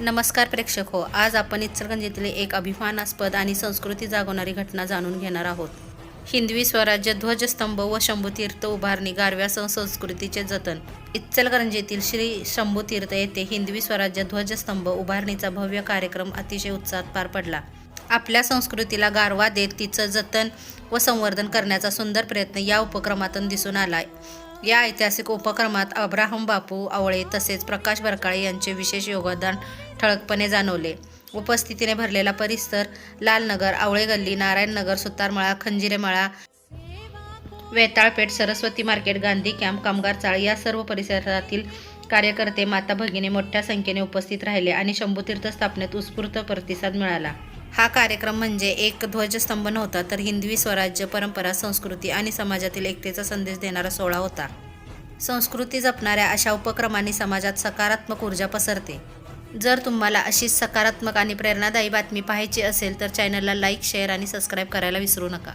नमस्कार प्रेक्षक हो आज आपण इचलगंज येथील एक अभिमानास्पद आणि संस्कृती जागवणारी घटना जाणून घेणार आहोत. हिंदवी स्वराज्य ध्वजस्तंभ व शंभूतीर्थ उभारणी गारव्यासह संस्कृतीचे जतन. इचलगंज येथील श्री शंभूतीर्थ येथे हिंदवी स्वराज्य ध्वजस्तंभ उभारणीचा भव्य कार्यक्रम अतिशय उत्साहात पार पडला. आपल्या संस्कृतीला गारवा देत तिचं जतन व संवर्धन करण्याचा सुंदर प्रयत्न या उपक्रमातून दिसून आलाय. या ऐतिहासिक उपक्रमात अब्राहम बापू आवळे तसेच प्रकाश बरकाळे यांचे विशेष योगदान ठळकपणे जाणवले. उपस्थितीने भरलेला परिसर लालनगर आवळे गल्ली नारायणनगर सुतारमळा खंजिरेमळा वेताळपेठ सरस्वती मार्केट गांधी कॅम्प कामगार चाळ या सर्व परिसरातील कार्यकर्ते माता भगिनी मोठ्या संख्येने उपस्थित राहिले आणि शंभूतीर्थ स्थापनेत उत्स्फूर्त प्रतिसाद मिळाला. हा कार्यक्रम म्हणजे एक ध्वजस्तंभ नव्हता तर हिंदवी स्वराज्य परंपरा संस्कृती आणि समाजातील एकतेचा संदेश देणारा सोहळा होता. संस्कृती जपणाऱ्या अशा उपक्रमांनी समाजात सकारात्मक ऊर्जा पसरते. जर तुम्हाला अशीच सकारात्मक आणि प्रेरणादायी बातमी पाहायची असेल तर चॅनलला लाईक शेअर आणि सबस्क्राईब करायला विसरू नका.